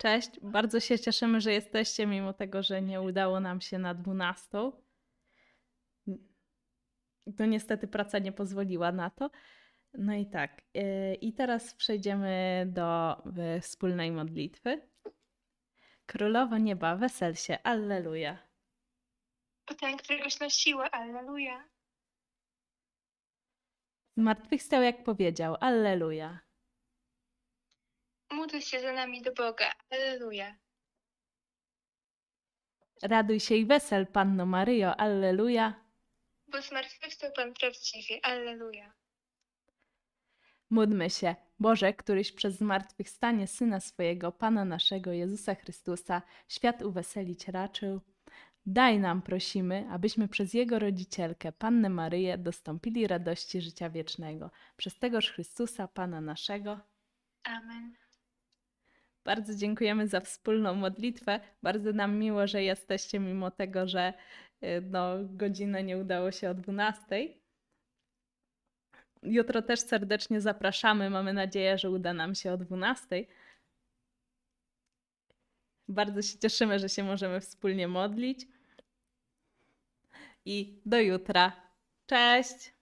Cześć, bardzo się cieszymy, że jesteście, mimo tego, że nie udało nam się na 12. To niestety praca nie pozwoliła na to. No i tak. yy, I teraz przejdziemy do y, wspólnej modlitwy. Królowa nieba, wesel się, alleluja. O ten, któregoś nosiła, alleluja. Zmartwychwstał, jak powiedział, alleluja. Módl się za nami do Boga, alleluja. Raduj się i wesel, Panno Maryjo, alleluja. Bo zmartwychwstał Pan prawdziwie, alleluja. Módlmy się, Boże, któryś przez zmartwychwstanie Syna swojego, Pana naszego Jezusa Chrystusa, świat uweselić raczył. Daj nam, prosimy, abyśmy przez Jego rodzicielkę, Pannę Maryję, dostąpili radości życia wiecznego. Przez tegoż Chrystusa, Pana naszego. Amen. Bardzo dziękujemy za wspólną modlitwę. Bardzo nam miło, że jesteście, mimo tego, że y, no, godzinę nie udało się o 12. Jutro też serdecznie zapraszamy. Mamy nadzieję, że uda nam się o 12. Bardzo się cieszymy, że się możemy wspólnie modlić. I do jutra. Cześć!